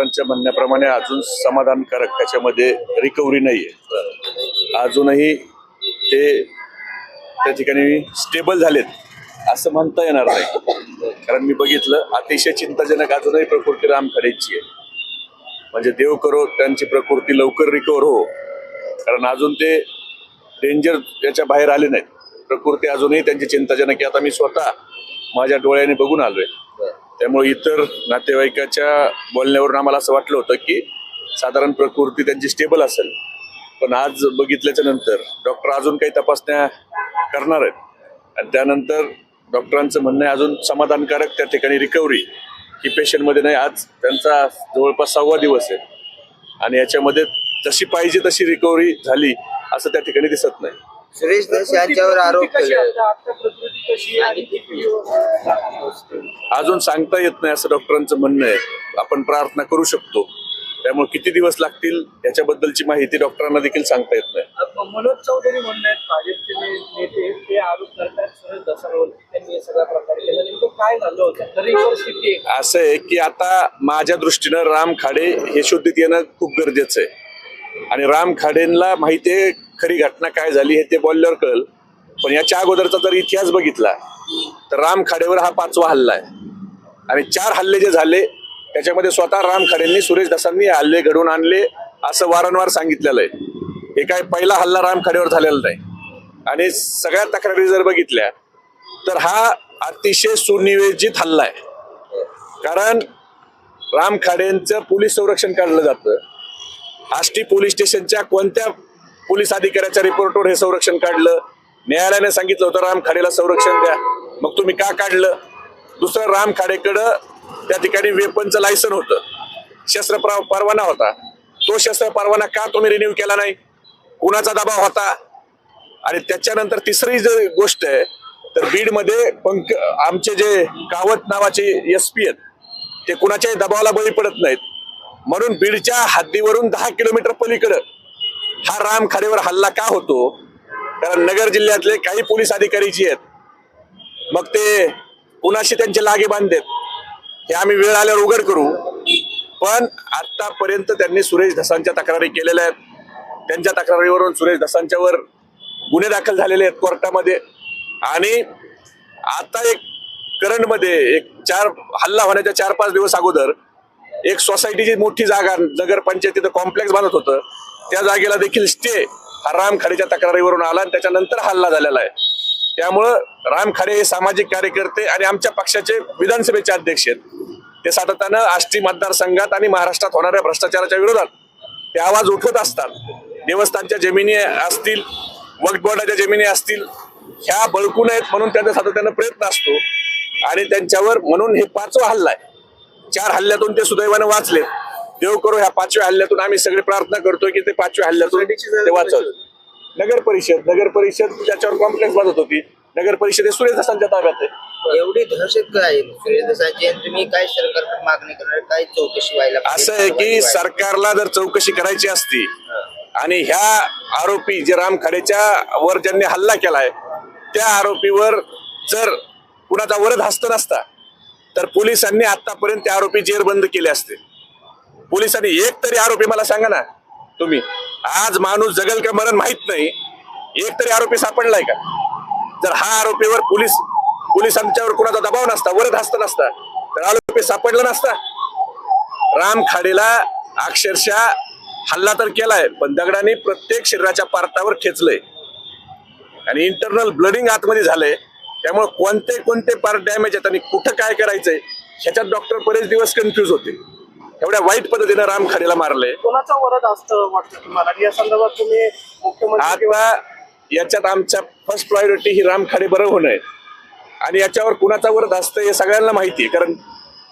डॉक्टरांच्या म्हणण्याप्रमाणे अजून समाधानकारक त्याच्यामध्ये रिकव्हरी नाहीये. अजूनही ते त्या ठिकाणी स्टेबल झालेत असं म्हणता येणार नाही. कारण मी बघितलं अतिशय चिंताजनक अजूनही प्रकृती राम खरेची आहे. म्हणजे देव करो त्यांची प्रकृती लवकर रिकवर हो. कारण अजून ते डेंजर याच्या बाहेर आले नाहीत. प्रकृती अजूनही त्यांची चिंताजनक आहे. आता मी स्वतः माझ्या डोळ्याने बघून आलोय. त्यामुळे इतर नातेवाईकाच्या बोलण्यावरून आम्हाला असं वाटलं होतं की साधारण प्रकृती त्यांची स्टेबल असेल. पण आज बघितल्याच्या नंतर डॉक्टर अजून काही तपासण्या करणार आहेत. आणि त्यानंतर डॉक्टरांचं म्हणणं आहे अजून समाधानकारक त्या ठिकाणी रिकव्हरी ही पेशंटमध्ये नाही. आज त्यांचा जवळपास सहावा दिवस आहे. आणि याच्यामध्ये जशी पाहिजे तशी रिकव्हरी झाली असं त्या ठिकाणी दिसत नाही. सुरेश दस यांच्यावर आरोप केले अजून सांगता येत नाही असं डॉक्टरांचं म्हणणं आहे. आपण प्रार्थना करू शकतो. त्यामुळे किती दिवस लागतील याच्याबद्दलची माहिती डॉक्टरांना देखील सांगता येत नाही. मनोज चौधरी म्हणतात भाजपचे ने- नेते ते आरोप करतात सुरेश दसांवरती त्यांनी हे सगळा प्रकार केला. नेमकं काय झालं होतं? तरी परिस्थिती आहे असं आहे की आता माझ्या दृष्टीनं राम खाडे हे शोधित येणं खूप गरजेचं आहे. आणि राम खाडेंना माहिती आहे खरी घटना काय झाली हे ते बोलल्यावर कळल. पण याच्या अगोदरचा जर इतिहास बघितला. तर राम खाडेवर हा पाचवा हल्ला आहे. आणि चार हल्ले जे झाले त्याच्यामध्ये स्वतः राम खाडेंनी सुरेश दासांनी हल्ले घडवून आणले असं वारंवार सांगितलेलं आहे. हे काय पहिला हल्ला राम खाडेवर झालेला नाही. आणि सगळ्या तक्रारी जर बघितल्या तर हा अतिशय सुनियोजित हल्ला आहे. कारण राम खाडेंचं पोलीस संरक्षण काढलं जातं. आष्टी पोलीस स्टेशनच्या कोणत्या पोलीस अधिकाऱ्याच्या रिपोर्टवर हे संरक्षण काढलं. न्यायालयाने सांगितलं होतं राम खाडेला संरक्षण द्या. मग तुम्ही का काढलं? दुसरं राम खाडेकडं त्या ठिकाणी वेपनचं लायसन होतं. शस्त्र परवाना होता. तो शस्त्र परवाना का तुम्ही रिन्यू केला नाही? कुणाचा दबाव होता? आणि त्याच्यानंतर तिसरी जर गोष्ट आहे तर बीडमध्ये पंक आमचे जे कावत नावाचे एस पी आहेत ते कुणाच्याही दबावाला बळी पडत नाहीत. म्हणून बीडच्या हद्दीवरून दहा किलोमीटर पलीकडं हा राम खाडेवर हल्ला का होतो? कारण नगर जिल्ह्यातले काही पोलीस अधिकारी जे आहेत. मग ते कुणाशी त्यांचे लागे बांधतात? हे आम्ही वेळ आल्यावर उघड करू. पण आतापर्यंत त्यांनी सुरेश धसांच्या तक्रारी केलेल्या आहेत. त्यांच्या तक्रारीवरून सुरेश धसांच्यावर गुन्हे दाखल झालेले आहेत कोर्टामध्ये. आणि आता एक करंटमध्ये एक चार हल्ला होण्याच्या चार पाच दिवस अगोदर एक सोसायटीची मोठी जागा नगरपंचायतीचं कॉम्प्लेक्स बांधत होतं. त्या जागेला देखील स्टे हा राम खाडेच्या तक्रारीवरून आला आणि त्याच्यानंतर हल्ला झालेला आहे. त्यामुळं राम खाडे हे सामाजिक कार्यकर्ते आणि आमच्या पक्षाचे विधानसभेचे अध्यक्ष आहेत. ते सातत्यानं आष्टी मतदारसंघात आणि महाराष्ट्रात होणाऱ्या भ्रष्टाचाराच्या विरोधात ते आवाज उठवत असतात. देवस्थानच्या जमिनी असतील वक्फ बोर्डाच्या जमिनी असतील ह्या बळकू नयेत म्हणून त्यांचा सातत्यानं प्रयत्न असतो. आणि त्यांच्यावर म्हणून हे पाचवा हल्ला आहे. चार हल्ल्यातून ते सुदैवानं वाचले देव करो ह्या पाचव्या हल्ल्यातून आम्ही सगळे प्रार्थना करतोय की ते पाचव्या हल्ल्यातून ते वाचवत नगर परिषद नगर परिषद ज्याच्यावर कॉम्प्लेक्स बांधत होती नगर परिषद हे सुरेश दसांच्या ताब्यात आहे. एवढी दहशत काय आहे? सुरेश दसांची आणि तुम्ही काय सरकारकडे मागणी करणार? काय चौकशी व्हायला पाहिजे? असं आहे की सरकारला जर चौकशी करायची असती आणि ह्या आरोपी जे राम खाडेच्या वर ज्यांनी हल्ला केलाय त्या आरोपीवर जर कुणाचा वरद हस्त नसता तर पोलिसांनी आतापर्यंत ते आरोपी जेरबंद केले असते. पोलिसांनी एक तरी आरोपी मला सांगा ना. तुम्ही. आज माणूस जगल का मरण माहीत नाही. एक तरी आरोपी सापडलाय का? जर हा आरोपीवर पोलीस पोलिसांच्यावर कुणाचा दबाव नसता वरद हस्त नसता तर आरोपी सापडला नसता. राम खाडेला अक्षरशः हल्ला तर केलाय पण दगडाने प्रत्येक शरीराच्या पार्टावर खेचलंय आणि इंटरनल ब्लडिंग आतमध्ये झालंय. त्यामुळे कोणते कोणते पार्ट डॅमेज आहेत आणि कुठं काय करायचंय ह्याच्यात डॉक्टर बरेच दिवस कन्फ्यूज होते. एवढ्या वाईट पद्धतीनं राम खाडेला मारलंय कोणाचा वरद असतं वाटतं तुम्हाला? आणि या संदर्भात तुम्ही मुख्यमंत्री किंवा आता याच्यात आमच्या फर्स्ट प्रायोरिटी ही राम खाडे बरं होणं आहे. आणि याच्यावर कुणाचा वरद असतं हे सगळ्यांना माहिती आहे. कारण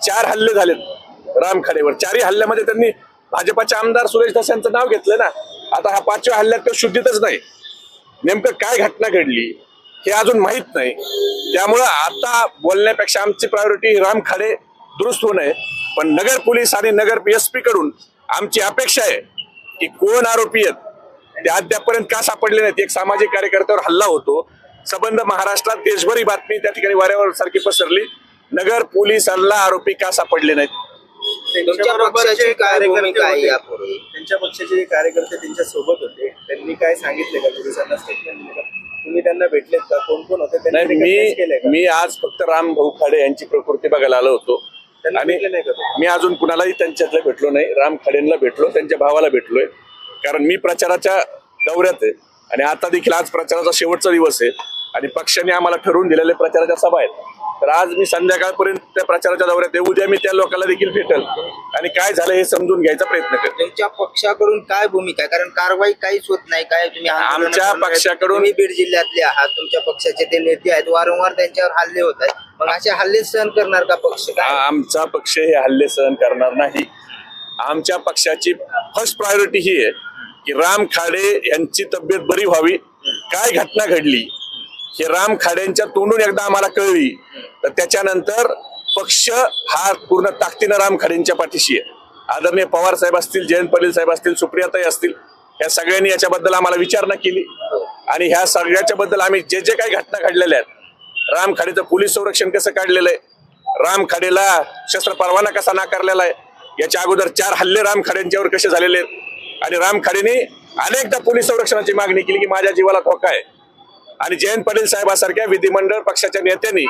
चार हल्ले झालेत राम खाडेवर. चारही हल्ल्यामध्ये त्यांनी भाजपाचे आमदार सुरेश धस यांचं नाव घेतलं ना. आता हा पाचव्या हल्ल्यात तो शुद्धीतच नाही. नेमकं काय घटना घडली हे अजून माहीत नाही. त्यामुळं आता बोलण्यापेक्षा आमची प्रायोरिटी राम खाडे दुरुस्त होणं आहे पण नगर पोलीस आणि नगर एस पी कडून आमची अपेक्षा आहे की कोण आरोपी आहेत ते अद्यापर्यंत का सापडले नाहीत एक सामाजिक कार्यकर्त्यावर हल्ला होतो. संबंध महाराष्ट्रात देशभर ही बातमी त्या ठिकाणी वाऱ्यावर सारखी पसरली. नगर पोलिसांना आरोपी का सापडले नाहीत? त्यांच्या पक्षाचे जे कार्यकर्ते त्यांच्यासोबत होते त्यांनी काय सांगितले का? पोलिसांना स्टेटमेंट दिलं तुम्ही त्यांना भेटलेत का? कोण कोण होते? मी? मी आज फक्त राम भाऊ खाडे यांची प्रकृती बघायला आलो होतो. आणि? मी अजून कुणालाही त्यांच्यातलं भेटलो नाही. राम खाडेंना भेटलो त्यांच्या भावाला भेटलोय. कारण मी प्रचाराच्या दौऱ्यात आहे आणि आता देखील आज प्रचाराचा शेवटचा दिवस आहे आणि पक्षाने आम्हाला ठरवून दिलेले प्रचाराच्या सभा आहेत. तर आज मी संध्याकाळपर्यंत त्या प्रचाराच्या दौऱ्यात आहे. उद्या मी त्या लोकांना देखील भेटल. आणि काय झालं हे समजून घ्यायचा प्रयत्न करेन. तुमच्या पक्षाकडून काय भूमिका आहे? कारण कारवाई काहीच होत नाही. काय तुम्ही आमच्या. पक्षाकडून- बीड जिल्ह्यातले आहात. तुमच्या पक्षाचे ते नेते आहेत. वारंवार त्यांच्यावर हल्ले होत आहेत. मग असे हल्ले सहन करणार का पक्ष? काय? आमचा पक्ष हे हल्ले सहन करणार नाही. आमच्या पक्षाची फर्स्ट प्रायोरिटी ही आहे की राम खाडे यांची तब्येत बरी व्हावी. काय घटना घडली? हे राम खाडेंच्या तोंडून एकदा आम्हाला कळली. तर त्याच्यानंतर पक्ष हा पूर्ण ताकदीनं राम खाडेंच्या पाठीशी आहे. आदरणीय पवार साहेब असतील जयंत पाटील साहेब असतील सुप्रियाताई असतील या सगळ्यांनी याच्याबद्दल आम्हाला विचारणा केली. आणि ह्या सगळ्याच्या बद्दल आम्ही जे जे काही घटना घडलेल्या आहेत राम खाडेचं पोलीस संरक्षण कसं काढलेलं आहे? राम खाडेला शस्त्र परवाना कसा नाकारलेला आहे? याच्या अगोदर चार हल्ले राम खाडेंच्यावर कसे झालेले आहेत? आणि राम खाडेने अनेकदा पोलीस संरक्षणाची मागणी केली की माझ्या जीवाला धोका आहे. आणि जयंत पाटील साहेबासारख्या विधिमंडळ पक्षाच्या नेत्यांनी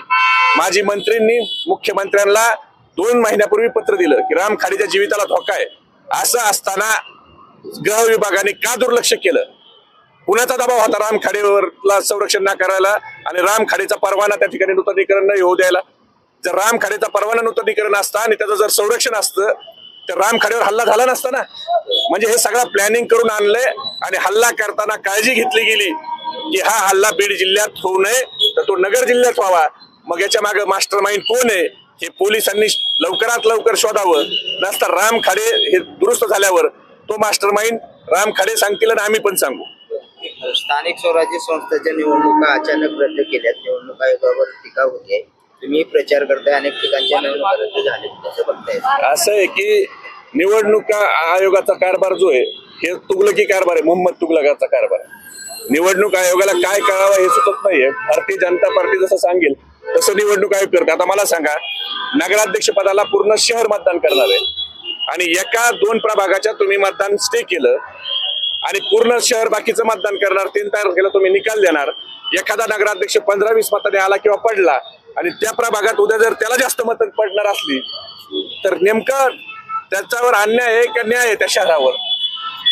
माजी मंत्रींनी मुख्यमंत्र्यांना दोन महिन्यापूर्वी पत्र दिलं की राम खाडेच्या जीविताला धोका आहे. असं असताना गृह विभागाने का दुर्लक्ष केलं? कुणाचा दबाव होता राम खाडेवरला संरक्षण ना करायला आणि राम खाडेचा परवाना त्या ठिकाणी नूतनीकरण न येऊ द्यायला. जर राम खाडेचा परवाना नूतनीकरण असता आणि त्याचं जर संरक्षण असतं तर राम खाडेवर हल्ला झाला नसता ना. म्हणजे हे सगळं प्लॅनिंग करून आणलंय आणि हल्ला करताना काळजी घेतली गेली की हा हल्ला बीड जिल्ह्यात होऊ नये तर तो नगर जिल्ह्यात व्हावा. मग याच्या मागे मास्टर माइंड कोण आहे हे पोलिसांनी लवकरात लवकर शोधावं. नसता राम खाडे हे दुरुस्त झाल्यावर तो मास्टर माइंड राम खाडे सांगतील आणि आम्ही पण सांगू. स्थानिक स्वराज्य संस्थेच्या निवडणुका अचानक रद्द केल्यात. निवडणूक आयोगावर टीका होते. तुम्ही प्रचार करताय अनेक ठिकाणच्या निवडणुका रद्द कसं बघताय? असं आहे की निवडणुका आयोगाचा कारभार जो आहे हे तुगलकी कारभार आहे. मोहम्मद तुगलकाचा कारभार निवडणूक आयोगाला काय करावं हे सुचत नाहीये. भारतीय जनता पार्टी जसं सांगेल तसं निवडणूक आयोग करते. आता मला सांगा नगराध्यक्ष पदाला पूर्ण शहर मतदान करणार आहे. आणि एका दोन प्रभागाच्या तुम्ही मतदान स्टे केलं आणि पूर्ण शहर बाकीचं मतदान करणार तीन तारखेला तुम्ही निकाल देणार. एखादा नगराध्यक्ष पंधरा वीस मताने आला किंवा पडला आणि त्या प्रभागात उद्या जर त्याला जास्त मत पडणार असली तर नेमकं त्याच्यावर अन्याय आहे का न्याय आहे त्या शहरावर?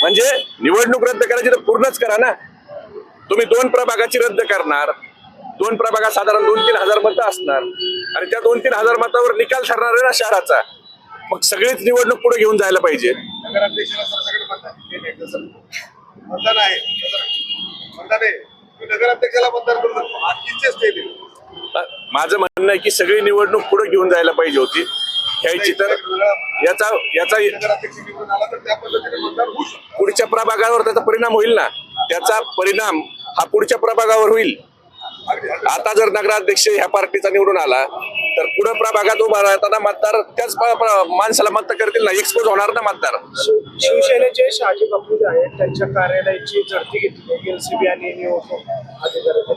म्हणजे निवडणूक रद्द करायची तर पूर्णच करा ना. तुम्ही दोन प्रभागाची रद्द करणार. दोन प्रभागात साधारण दोन तीन हजार मतं असणार. आणि त्या दोन तीन हजार मतावर निकाल ठरणार आहे ना शहराचा. मग सगळीच निवडणूक पुढे घेऊन जायला पाहिजे. मतदान आहे मतदान आहे. नगराध्यक्षाला मतदान करू शकतो. बाकीचेच ते दिले. माझं म्हणणं आहे की सगळी निवडणूक पुढे घेऊन जायला पाहिजे होती. घ्यायची तर याचा याचा पुढच्या प्रभागावर त्याचा परिणाम होईल ना? त्याचा परिणाम हा पुढच्या प्रभागावर होईल. आता जर नगराध्यक्ष ह्या पार्टीचा निवडून आला तर पुढे प्रभागात उभा राहताना मतदार त्याच माणसाला मत करतील ना? एक्सपोज होणार ना मतदार? शिवसेनेचे शहाजी कपूर आहेत त्यांच्या कार्यालयाची झडती घेतली एलसीबी आणि निवडणूक अधिकाऱ्यांच्या